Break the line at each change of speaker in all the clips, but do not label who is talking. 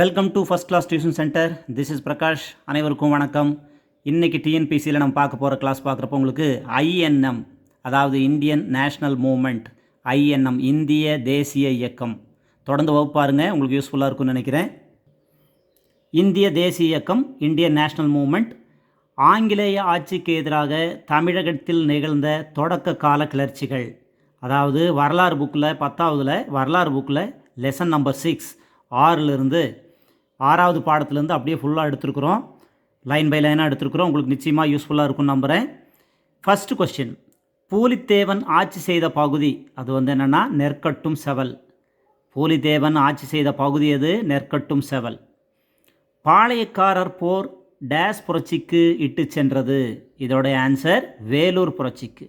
Welcome to first class tuition centre this is Prakash அனைவருக்கும் வணக்கம். இன்றைக்கி டிஎன்பிசியில் நம்ம பார்க்க போகிற கிளாஸ் பார்க்குறப்ப உங்களுக்கு ஐஎன்எம் அதாவது இந்தியன் நேஷ்னல் மூமெண்ட் ஐஎன்எம் இந்திய தேசிய இயக்கம். தொடர்ந்து வகுப்பாருங்க உங்களுக்கு யூஸ்ஃபுல்லாக இருக்கும்னு நினைக்கிறேன். இந்திய தேசிய இயக்கம் இந்தியன் நேஷ்னல் மூமெண்ட் ஆங்கிலேய ஆட்சிக்கு எதிராக தமிழகத்தில் நிகழ்ந்த தொடக்க கால கிளர்ச்சிகள். அதாவது வரலாறு புக்கில் பத்தாவதில் வரலாறு புக்கில் லெசன் நம்பர் சிக்ஸ் ஆறிலிருந்து ஆறாவது பாடத்துலேருந்து அப்படியே ஃபுல்லாக எடுத்துருக்குறோம். லைன் பை லைனாக எடுத்துருக்குறோம். உங்களுக்கு நிச்சயமாக யூஸ்ஃபுல்லாக இருக்கும்னு நம்புகிறேன் ஃபஸ்ட்டு கொஸ்டின் பூலித்தேவன் ஆட்சி செய்த பகுதி அது வந்து என்னென்னா நெற்கட்டும் செவல். பூலித்தேவன் ஆட்சி செய்த பகுதி அது நெற்கட்டும் செவல். பாளையக்காரர் போர் டேஸ் புரட்சிக்கு இட்டு சென்றது. இதோட ஆன்சர் வேலூர் புரட்சிக்கு.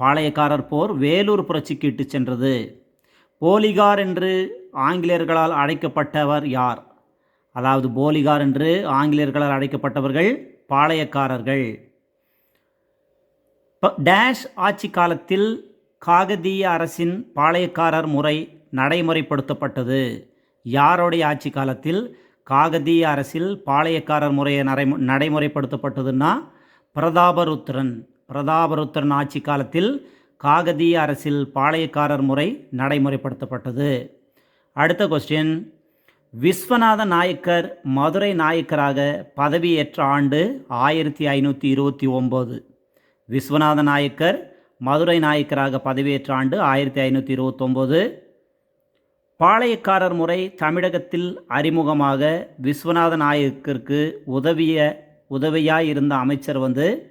பாளையக்காரர் போர் வேலூர் புரட்சிக்கு இட்டு சென்றது. போலிகார் என்று ஆங்கிலேயர்களால் அழைக்கப்பட்டவர் யார்? அதாவது போலிகார் என்று ஆங்கிலேயர்களால் அழைக்கப்பட்டவர்கள் பாளையக்காரர்கள். டேஷ் ஆட்சி காலத்தில் காகதீய அரசின் பாளையக்காரர் முறை நடைமுறைப்படுத்தப்பட்டது. யாருடைய ஆட்சி காலத்தில் காகதீய அரசில் பாளையக்காரர் முறையை நடை நடைமுறைப்படுத்தப்பட்டதுன்னா பிரதாபருத்திரன் பிரதாபருத்திரன் ஆட்சி காலத்தில் காகதீய அரசில் பாளையக்காரர் முறை நடைமுறைப்படுத்தப்பட்டது. அடுத்த கொஸ்டின் விஸ்வநாத நாயக்கர் மதுரை நாயக்கராக பதவியேற்ற ஆண்டு ஆயிரத்தி ஐநூற்றி இருபத்தி ஒம்பது. விஸ்வநாத நாயக்கர் மதுரை நாயக்கராக பதவியேற்ற ஆண்டு ஆயிரத்தி ஐநூற்றி இருபத்தொம்போது. பாளையக்காரர் முறை தமிழகத்தில் அறிமுகமாக விஸ்வநாத நாயக்கருக்கு உதவிய உதவியாக இருந்த அமைச்சர் வந்து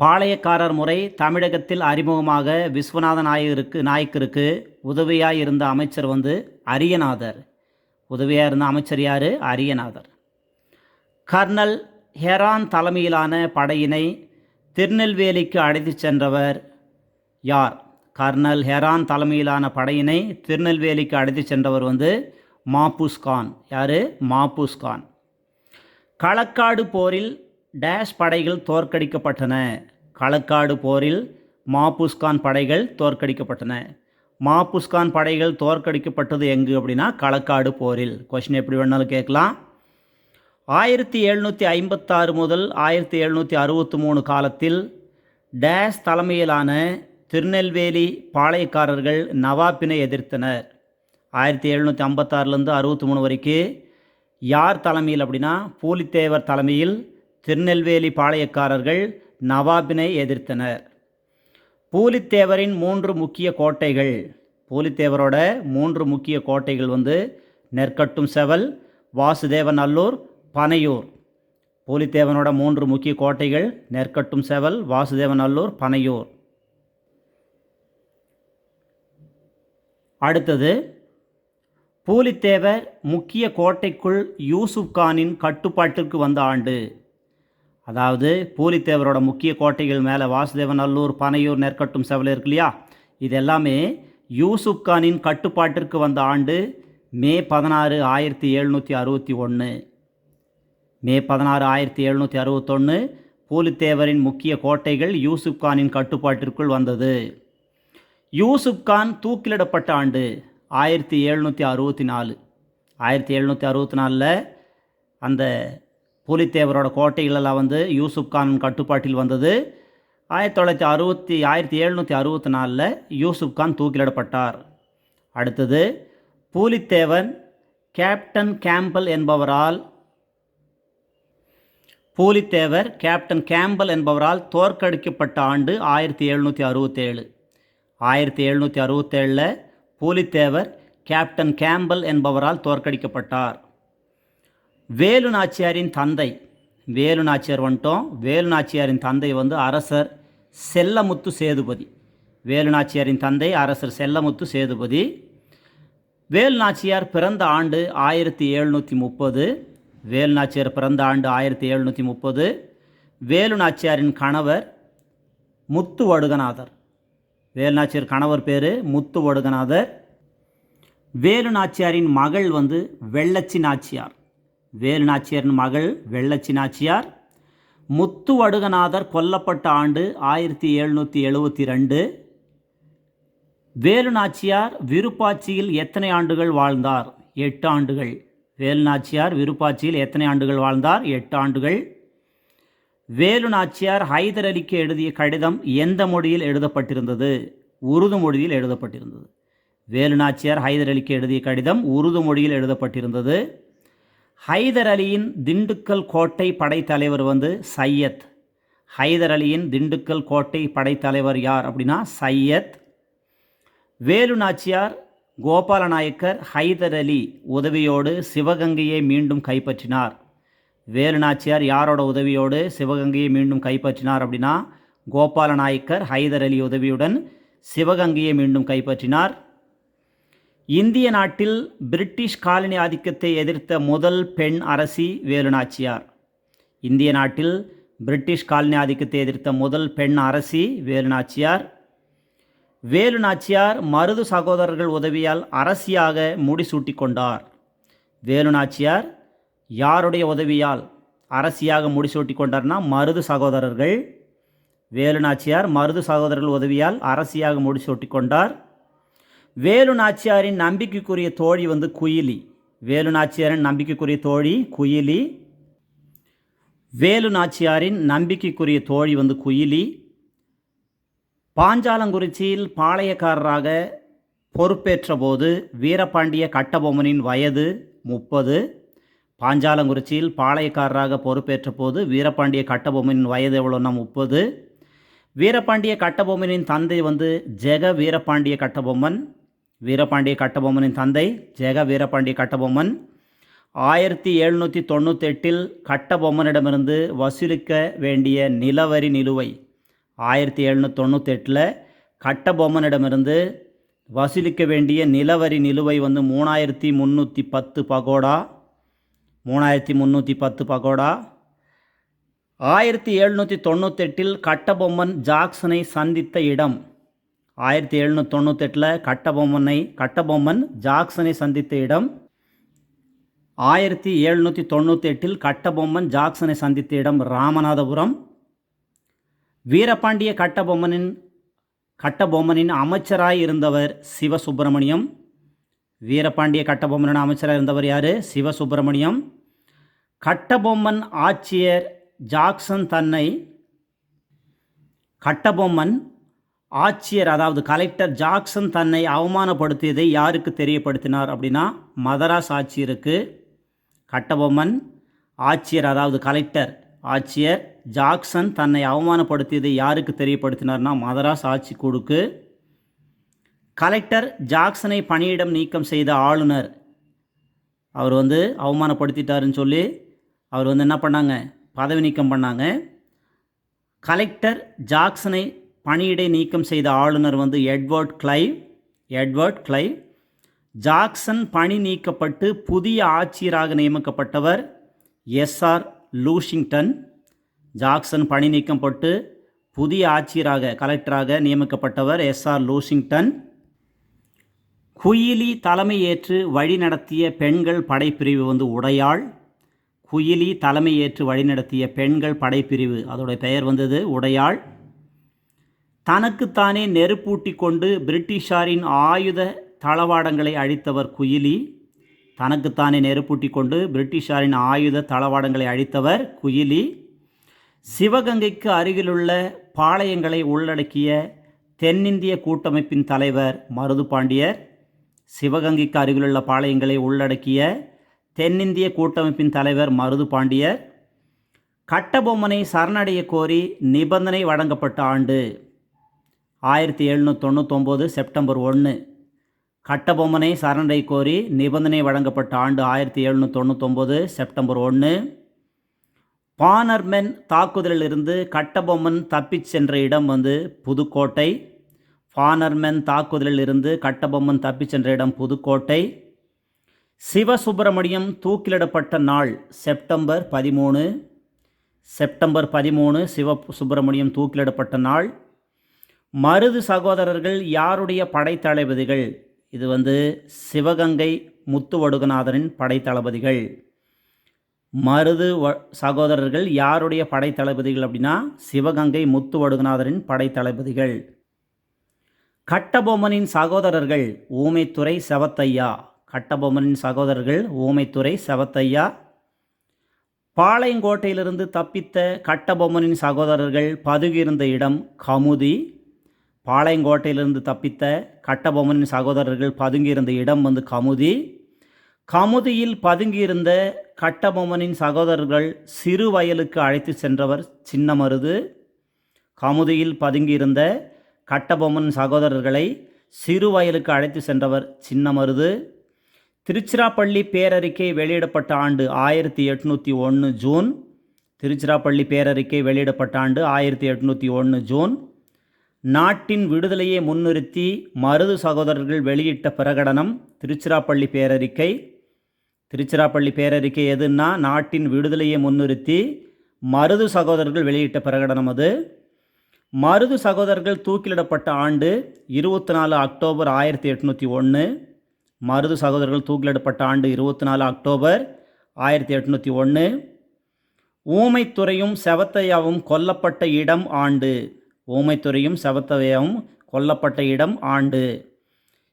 பாளையக்காரர் முறை தமிழகத்தில் அறிமுகமாக விஸ்வநாத நாயகருக்கு நாயக்கருக்கு உதவியாக இருந்த அமைச்சர் வந்து அரியநாதர். உதவியாக இருந்த அமைச்சர் யார்? அரியநாதர். கர்னல் ஹெரான் தலைமையிலான படையினை திருநெல்வேலிக்கு அழைத்துச் சென்றவர் யார்? கர்னல் ஹெரான் தலைமையிலான படையினை திருநெல்வேலிக்கு அழைத்து சென்றவர் வந்து மாபூஸ் கான். யார்? மாபூஸ் கான். களக்காடு போரில் டேஷ் படைகள் தோற்கடிக்கப்பட்டன. களக்காடு போரில் மாபுஸ்கான் படைகள் தோற்கடிக்கப்பட்டன. மாபுஸ்கான் படைகள் தோற்கடிக்கப்பட்டது எங்கு அப்படின்னா களக்காடு போரில். கொஷின் எப்படி வேணாலும் கேட்கலாம். ஆயிரத்தி எழுநூற்றி ஐம்பத்தாறு முதல் ஆயிரத்தி எழுநூற்றி அறுபத்தி மூணு காலத்தில் டேஸ் தலைமையிலான திருநெல்வேலி பாளையக்காரர்கள் நவாப்பினை எதிர்த்தனர். ஆயிரத்தி எழுநூற்றி ஐம்பத்தாறுலேருந்து அறுபத்தி மூணு வரைக்கும் யார் தலைமையில் அப்படின்னா பூலித்தேவர் தலைமையில் திருநெல்வேலி பாளையக்காரர்கள் நவாபினை எதிர்த்தனர். பூலித்தேவரின் மூன்று முக்கிய கோட்டைகள் பூலித்தேவரோட மூன்று முக்கிய கோட்டைகள் வந்து நெற்கட்டும் செவல் வாசுதேவநல்லூர் பனையூர். பூலித்தேவனோட மூன்று முக்கிய கோட்டைகள் நெற்கட்டும் செவல் வாசுதேவநல்லூர் பனையூர். அடுத்தது பூலித்தேவர் முக்கிய கோட்டைக்குள் யூசுப் கானின் கட்டுப்பாட்டிற்கு வந்த ஆண்டு. அதாவது பூலித்தேவரோட முக்கிய கோட்டைகள் மேலே வாசுதேவன் நல்லூர் பனையூர் நெற்கட்டும் செவல் இருக்கு இல்லையா? இது எல்லாமே யூசுப் கானின் கட்டுப்பாட்டிற்கு வந்த ஆண்டு மே பதினாறு ஆயிரத்தி எழுநூற்றி அறுபத்தி ஒன்று மே பதினாறு ஆயிரத்தி எழுநூற்றி அறுபத்தொன்று பூலித்தேவரின் முக்கிய கோட்டைகள் யூசுப் கானின் கட்டுப்பாட்டிற்குள் வந்தது. யூசுப் கான் தூக்கிலிடப்பட்ட ஆண்டு ஆயிரத்தி எழுநூற்றி அறுபத்தி நாலு. ஆயிரத்தி எழுநூற்றி அறுபத்தி நாலில் அந்த பூலித்தேவரோட கோட்டைகளெல்லாம் வந்து யூசுப் கான் கட்டுப்பாட்டில் வந்தது. ஆயிரத்தி தொள்ளாயிரத்தி அறுபத்தி ஆயிரத்தி எழுநூற்றி அறுபத்தி நாலில் யூசுப் கான் தூக்கிலிடப்பட்டார். அடுத்தது பூலித்தேவன் கேப்டன் கேம்பல் என்பவரால் பூலித்தேவர் கேப்டன் கேம்பல் என்பவரால் தோற்கடிக்கப்பட்ட ஆண்டு ஆயிரத்தி எழுநூற்றி அறுபத்தேழு. ஆயிரத்தி எழுநூற்றி அறுபத்தேழில் பூலித்தேவர் கேப்டன் கேம்பல் என்பவரால் தோற்கடிக்கப்பட்டார். வேலு நாச்சியாரின் தந்தை. வேலு நாச்சியார் வந்துட்டோம். வேலு நாச்சியாரின் தந்தை வந்து அரசர் செல்லமுத்து சேதுபதி. வேலு நாச்சியாரின் தந்தை அரசர் செல்லமுத்து சேதுபதி. வேலு நாச்சியார் பிறந்த ஆண்டு ஆயிரத்தி எழுநூற்றி முப்பது. வேலு நாச்சியார் பிறந்த ஆண்டு ஆயிரத்தி எழுநூற்றி முப்பது. வேலு நாச்சியாரின் கணவர் முத்து வடுகநாதர் வேலு நாச்சியார் கணவர் பேர் முத்து வடுகநாதர் வேலு நாச்சியாரின் மகள் வந்து வெள்ளச்சி நாச்சியார். வேலு நாச்சியாரின் மகள் வெள்ளச்சி நாச்சியார். முத்து வடுகநாதர் கொல்லப்பட்ட ஆண்டு ஆயிரத்தி எழுநூற்றி எழுபத்தி ரெண்டு. வேலு நாச்சியார் விருப்பாட்சியில் எத்தனை ஆண்டுகள் வாழ்ந்தார்? எட்டு ஆண்டுகள். வேலு நாச்சியார் விருப்பாட்சியில் எத்தனை ஆண்டுகள் வாழ்ந்தார்? எட்டு ஆண்டுகள். வேலு நாச்சியார் ஹைதர் அலிக்கு எழுதிய கடிதம் எந்த மொழியில் எழுதப்பட்டிருந்தது? உருது மொழியில் எழுதப்பட்டிருந்தது. வேலு நாச்சியார் ஹைதர் அலிக்கு எழுதிய கடிதம் உருது மொழியில் எழுதப்பட்டிருந்தது. ஹைதர் அலியின் திண்டுக்கல் கோட்டை படைத்தலைவர் வந்து சையத். ஹைதர் அலியின் திண்டுக்கல் கோட்டை படைத்தலைவர் யார் அப்படின்னா சையத். வேலு நாச்சியார் கோபால நாயக்கர் ஹைதர் அலி உதவியோடு சிவகங்கையை மீண்டும் கைப்பற்றினார். வேலு நாச்சியார் யாரோட உதவியோடு சிவகங்கையை மீண்டும் கைப்பற்றினார் அப்படின்னா கோபால நாயக்கர் ஹைதர் அலி உதவியுடன் சிவகங்கையை மீண்டும் கைப்பற்றினார். இந்திய நாட்டில் பிரிட்டிஷ் காலனி ஆதிக்கத்தை எதிர்த்த முதல் பெண் அரசி வேலுநாச்சியார். இந்திய நாட்டில் பிரிட்டிஷ் காலனி ஆதிக்கத்தை எதிர்த்த முதல் பெண் அரசி வேலுநாச்சியார். வேலுநாச்சியார் மருது சகோதரர்கள் உதவியால் அரசியாக முடிசூட்டி கொண்டார். வேலுநாச்சியார் யாருடைய உதவியால் அரசியாக முடிசூட்டி கொண்டார்னா மருது சகோதரர்கள். வேலுநாச்சியார் மருது சகோதரர்கள் உதவியால் அரசியாக முடிசூட்டி கொண்டார். வேலு நாச்சியாரின் நம்பிக்கைக்குரிய தோழி வந்து குயிலி. வேலு நாச்சியாரின் நம்பிக்கைக்குரிய தோழி குயிலி. வேலு நாச்சியாரின் நம்பிக்கைக்குரிய தோழி வந்து குயிலி. பாஞ்சாலங்குறிச்சியில் பாளையக்காரராக பொறுப்பேற்ற போது வீரபாண்டிய கட்டபொம்மனின் வயது முப்பது. பாஞ்சாலங்குறிச்சியில் பாளையக்காரராக பொறுப்பேற்ற போது வீரபாண்டிய கட்டபொம்மனின் வயது எவ்வளோன்னா முப்பது. வீரபாண்டிய கட்டபொம்மனின் தந்தை வந்து ஜெக வீரபாண்டிய கட்டபொம்மன். வீரபாண்டிய கட்டபொம்மனின் தந்தை ஜெக வீரபாண்டிய கட்டபொம்மன். ஆயிரத்தி எழுநூற்றி தொண்ணூத்தெட்டில் கட்டபொம்மனிடமிருந்து வசூலிக்க வேண்டிய நிலவரி நிலுவை. ஆயிரத்தி எழுநூற்றி தொண்ணூத்தெட்டில் கட்டபொம்மனிடமிருந்து வசூலிக்க வேண்டிய நிலவரி நிலுவை வந்து மூணாயிரத்தி முந்நூற்றி பத்து பகோடா. மூணாயிரத்தி முந்நூற்றி பத்து பகோடா. ஆயிரத்தி எழுநூற்றி தொண்ணூத்தெட்டில் கட்டபொம்மன் ஜாக்சனை சந்தித்த இடம். ஆயிரத்தி எழுநூற்றி தொண்ணூத்தெட்டில் கட்டபொம்மனை கட்டபொம்மன் ஜாக்சனை சந்தித்த இடம். ஆயிரத்தி எழுநூற்றி தொண்ணூத்தெட்டில் கட்டபொம்மன் ஜாக்சனை சந்தித்த இடம் ராமநாதபுரம். வீரபாண்டிய கட்டபொம்மனின் கட்டபொம்மனின் அமைச்சராய் இருந்தவர் சிவசுப்பிரமணியம். வீரபாண்டிய கட்டபொம்மனின் அமைச்சராக இருந்தவர் யார்? சிவசுப்பிரமணியம். கட்டபொம்மன் ஆட்சியர் ஜாக்சன் தன்னை கட்டபொம்மன் ஆட்சியர் அதாவது கலெக்டர் ஜாக்சன் தன்னை அவமானப்படுத்தியதை யாருக்கு தெரியப்படுத்தினார் அப்படின்னா மதராஸ் ஆட்சியருக்கு கட்டபொம்மன் ஆட்சியர் அதாவது கலெக்டர் ஆட்சியர் ஜாக்சன் தன்னை அவமானப்படுத்தியதை யாருக்கு தெரியப்படுத்தினார்னா மதராஸ் ஆட்சி கொடுக்கு கலெக்டர் ஜாக்சனை பணியிடம் நீக்கம் செய்த ஆளுநர். அவர் வந்து அவமானப்படுத்திட்டாருன்னு சொல்லி அவர் வந்து என்ன பண்ணாங்க? பதவி நீக்கம் பண்ணாங்க. கலெக்டர் ஜாக்சனை பணியிடை நீக்கம் செய்த ஆளுநர் வந்து Edward Clive Edward Clive Jackson பணி நீக்கப்பட்டு புதிய ஆட்சியராக நியமிக்கப்பட்டவர் எஸ்ஆர் லூஷிங்டன். ஜாக்சன் பணி நீக்கப்பட்டு புதிய ஆட்சியராக கலெக்டராக நியமிக்கப்பட்டவர் எஸ்ஆர் லூஷிங்டன். குயிலி தலைமையேற்று வழிநடத்திய பெண்கள் படைப்பிரிவு வந்து உடையாள். குயிலி தலைமையேற்று வழிநடத்திய பெண்கள் படைப்பிரிவு அதோடைய பெயர் வந்தது உடையாள். தனக்குத்தானே நெருப்பூட்டி கொண்டு பிரிட்டிஷாரின் ஆயுத தளவாடங்களை அழித்தவர் குயிலி. தனக்குத்தானே நெருப்பூட்டி கொண்டு பிரிட்டிஷாரின் ஆயுத தளவாடங்களை அழித்தவர் குயிலி. சிவகங்கைக்கு அருகிலுள்ள பாளையங்களை உள்ளடக்கிய தென்னிந்திய கூட்டமைப்பின் தலைவர் மருது பாண்டியர் சிவகங்கைக்கு அருகிலுள்ள பாளையங்களை உள்ளடக்கிய தென்னிந்திய கூட்டமைப்பின் தலைவர் மருது பாண்டியர் கட்டபொம்மனை சரணடைய கோரி நிபந்தனை வழங்கப்பட்ட ஆண்டு ஆயிரத்தி எழுநூற்றி தொண்ணூத்தொம்போது செப்டம்பர் ஒன்று கட்டபொம்மனை சரணடை கோரி நிபந்தனை வழங்கப்பட்ட ஆண்டு ஆயிரத்தி எழுநூற்றி தொண்ணூத்தொம்போது செப்டம்பர் ஒன்று பானர்மென் தாக்குதலிலிருந்து கட்டபொம்மன் தப்பிச் சென்ற இடம் வந்து புதுக்கோட்டை. பானர்மென் தாக்குதலிலிருந்து கட்டபொம்மன் தப்பிச் சென்ற இடம் புதுக்கோட்டை. சிவசுப்பிரமணியம் தூக்கிலிடப்பட்ட நாள் செப்டம்பர் பதிமூணு. செப்டம்பர் பதிமூணு சிவ சுப்பிரமணியம் தூக்கிலிடப்பட்ட நாள் மருது சகோதரர்கள் யாருடைய படைத்தளபதிகள்? இது வந்து சிவகங்கை முத்துவடுகநாதனின் படைத்தளபதிகள். மருது வ சகோதரர்கள் யாருடைய படைத்தளபதிகள் அப்படின்னா சிவகங்கை முத்துவடுகநாதரின் படைத்தளபதிகள். கட்டபொம்மனின் சகோதரர்கள் ஊமைத்துறை செவத்தையா? கட்டபொம்மனின் சகோதரர்கள் ஊமைத்துறை செவத்தையா? பாளையங்கோட்டையிலிருந்து தப்பித்த கட்டபொம்மனின் சகோதரர்கள் பதுகியிருந்த இடம் கமுதி. பாளையங்கோட்டையிலிருந்து தப்பித்த கட்டபொம்மனின் சகோதரர்கள் பதுங்கியிருந்த இடம் வந்து கமுதி. கமுதியில் பதுங்கியிருந்த கட்டபொம்மனின் சகோதரர்கள் சிறு வயலுக்கு அழைத்து சென்றவர் சின்னமருது. கமுதியில் பதுங்கியிருந்த கட்டபொம்மன் சகோதரர்களை சிறு வயலுக்கு அழைத்து சென்றவர் சின்னமருது. திருச்சிராப்பள்ளி பேரறிக்கை வெளியிடப்பட்ட ஆண்டு ஆயிரத்தி எட்நூற்றி ஒன்று ஜூன். திருச்சிராப்பள்ளி பேரறிக்கை வெளியிடப்பட்ட ஆண்டு ஆயிரத்தி எட்நூற்றி ஒன்று ஜூன். நாட்டின் விடுதலையை முன்னிறுத்தி மருது சகோதரர்கள் வெளியிட்ட பிரகடனம் திருச்சிராப்பள்ளி பேரறிக்கை. திருச்சிராப்பள்ளி பேரறிக்கை எதுன்னா நாட்டின் விடுதலையை முன்னிறுத்தி மருது சகோதரர்கள் வெளியிட்ட பிரகடனம் அது. மருது சகோதரர்கள் தூக்கிலிடப்பட்ட ஆண்டு இருபத்தி நாலு அக்டோபர் ஆயிரத்தி எட்நூற்றி ஒன்று. மருது சகோதரர்கள் தூக்கிலிடப்பட்ட ஆண்டு இருபத்தி நாலு அக்டோபர் ஆயிரத்தி எட்நூற்றி ஒன்று. ஊமைத்துறையும் செவத்தையாவும் கொல்லப்பட்ட இடம் ஆண்டு. ஓமைத்துறையும் செவத்தவையாவும் கொல்லப்பட்ட இடம் ஆண்டு.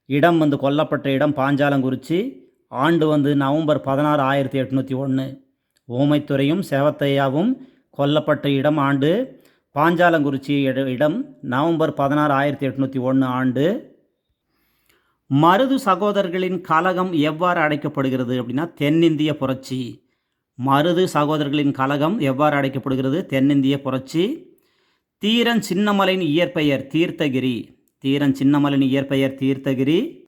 இடம் வந்து கொல்லப்பட்ட இடம் பாஞ்சாலங்குறிச்சி. ஆண்டு வந்து நவம்பர் பதினாறு ஆயிரத்தி எட்நூற்றி ஒன்று ஓமைத்துறையும் செவத்தையாவும் கொல்லப்பட்ட இடம் ஆண்டு. பாஞ்சாலங்குறிச்சி இடம் நவம்பர் பதினாறு ஆயிரத்தி எட்நூற்றி ஒன்று ஆண்டு. மருது சகோதரர்களின் கலகம் எவ்வாறு அடைக்கப்படுகிறது அப்படின்னா தென்னிந்திய புரட்சி. மருது சகோதரர்களின் கலகம் எவ்வாறு அடைக்கப்படுகிறது? தென்னிந்திய புரட்சி. தீரன் சின்னமலையின் இயற்பெயர் தீர்த்தகிரி. தீரன் சின்னமலையின் இயற்பெயர் தீர்த்தகிரி.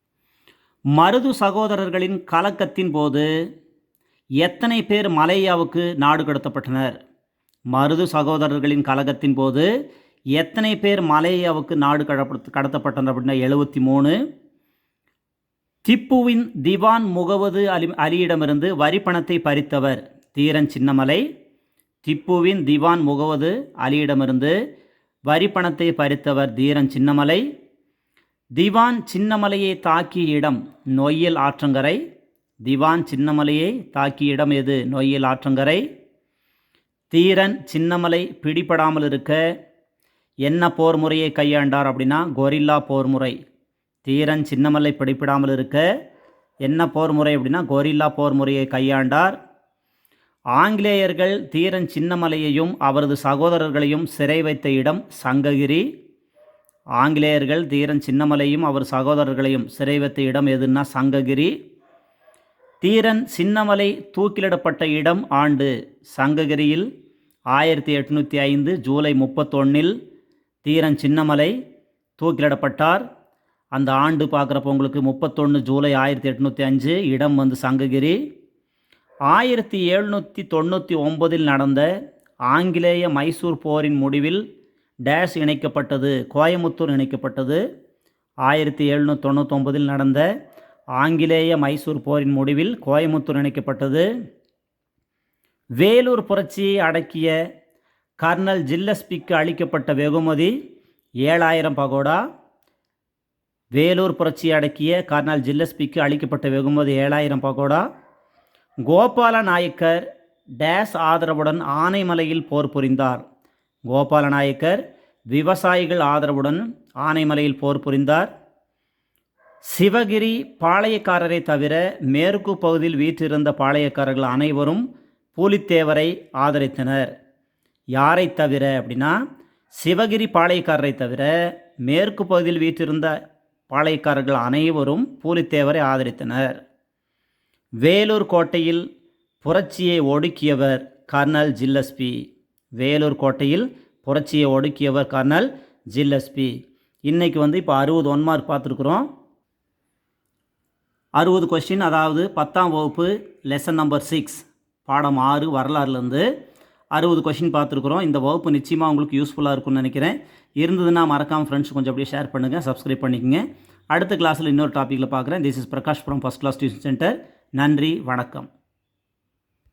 மருது சகோதரர்களின் கலக்கத்தின் போது எத்தனை பேர் மலையாவுக்கு நாடு கடத்தப்பட்டனர்? மருது சகோதரர்களின் கலகத்தின் போது எத்தனை பேர் மலேயாவுக்கு நாடு கடப்ப- கடத்தப்பட்டனர் அப்படின்னா எழுபத்தி மூணு. திப்புவின் திவான் முகவது அலி அலியிடமிருந்து வரி பணத்தை பறித்தவர் தீரன் சின்னமலை. திப்புவின் திவான் முகவது அலியிடமிருந்து வரி பணத்தை பறித்தவர் தீரன் சின்னமலை. திவான் சின்னமலையை தாக்கிய இடம் நொய்யல் ஆற்றங்கரை. திவான் சின்னமலையை தாக்கிய இடம் எது? நொய்யல் ஆற்றங்கரை. தீரன் சின்னமலை பிடிபடாமல் இருக்க என்ன போர் முறையை கையாண்டார் அப்படின்னா கொரில்லா போர் முறை. தீரன் சின்னமலை பிடிபடாமல் இருக்க என்ன போர் முறை அப்படின்னா கொரில்லா போர் முறையை கையாண்டார். ஆங்கிலேயர்கள் தீரன் சின்னமலையையும் அவரது சகோதரர்களையும் சிறை வைத்த இடம் சங்ககிரி. ஆங்கிலேயர்கள் தீரன் சின்னமலையும் அவர் சகோதரர்களையும் சிறை வைத்த இடம் எதுன்னா சங்ககிரி. தீரன் சின்னமலை தூக்கிலிடப்பட்ட இடம் ஆண்டு சங்ககிரியில் ஆயிரத்தி எட்நூற்றி ஐந்து ஜூலை முப்பத்தொன்னில் தீரன் சின்னமலை தூக்கிலிடப்பட்டார். அந்த ஆண்டு பார்க்குறப்ப உங்களுக்கு முப்பத்தொன்று ஜூலை ஆயிரத்தி எட்நூற்றி அஞ்சு இடம் வந்து சங்ககிரி. ஆயிரத்தி எழுநூற்றி தொண்ணூற்றி ஒன்பதில் நடந்த ஆங்கிலேய மைசூர் போரின் முடிவில் டேஷ் இணைக்கப்பட்டது கோயமுத்தூர் இணைக்கப்பட்டது. ஆயிரத்தி எழுநூற்றி தொண்ணூத்தொம்பதில் நடந்த ஆங்கிலேய மைசூர் போரின் முடிவில் கோயமுத்தூர் இணைக்கப்பட்டது. வேலூர் புரட்சியை அடக்கிய கர்னல் ஜில்லஸ்பிக்கு அளிக்கப்பட்ட வெகுமதி ஏழாயிரம் பகோடா. வேலூர் புரட்சியை அடக்கிய கர்னல் ஜில்லஸ்பிக்கு அளிக்கப்பட்ட வெகுமதி ஏழாயிரம் பகோடா. கோபால நாயக்கர் டேஸ் ஆதரவுடன் ஆனைமலையில் போர் புரிந்தார். கோபால நாயக்கர் விவசாயிகள் ஆதரவுடன் ஆனைமலையில் போர் புரிந்தார். சிவகிரி பாளையக்காரரை தவிர மேற்கு பகுதியில் வீற்றிருந்த பாளையக்காரர்கள் அனைவரும் பூலித்தேவரை ஆதரித்தனர். யாரை தவிர அப்படின்னா சிவகிரி பாளையக்காரரை தவிர மேற்கு பகுதியில் வீற்றிருந்த பாளையக்காரர்கள் அனைவரும் பூலித்தேவரை ஆதரித்தனர். வேலூர் கோட்டையில் புரட்சியை ஒடுக்கியவர் கர்னல் ஜில்லஸ்பி. வேலூர் கோட்டையில் புரட்சியை ஒடுக்கியவர் கர்னல் ஜில்லஸ்பி. இன்றைக்கி வந்து இப்போ அறுபது ஒன் மார்க் பார்த்துருக்குறோம். அறுபது கொஸ்டின் அதாவது பத்தாம் வகுப்பு லெசன் நம்பர் சிக்ஸ் பாடம் ஆறு வரலாறுலேருந்து அறுபது கொஷின் பார்த்துருக்குறோம். இந்த வகுப்பு நிச்சயமாக உங்களுக்கு யூஸ்ஃபுல்லாக இருக்கும்னு நினைக்கிறேன். இருந்ததுன்னா மறக்காமல் ஃப்ரெண்ட்ஸ் கொஞ்சம் அப்படியே ஷேர் பண்ணுங்கள் சப்ஸ்கிரைப் பண்ணிக்கோங்க. அடுத்த கிளாஸில் இன்னொரு டாப்பிக்கில் பார்க்குறேன். This is Prakash from first class tuition centre நன்றி வணக்கம்.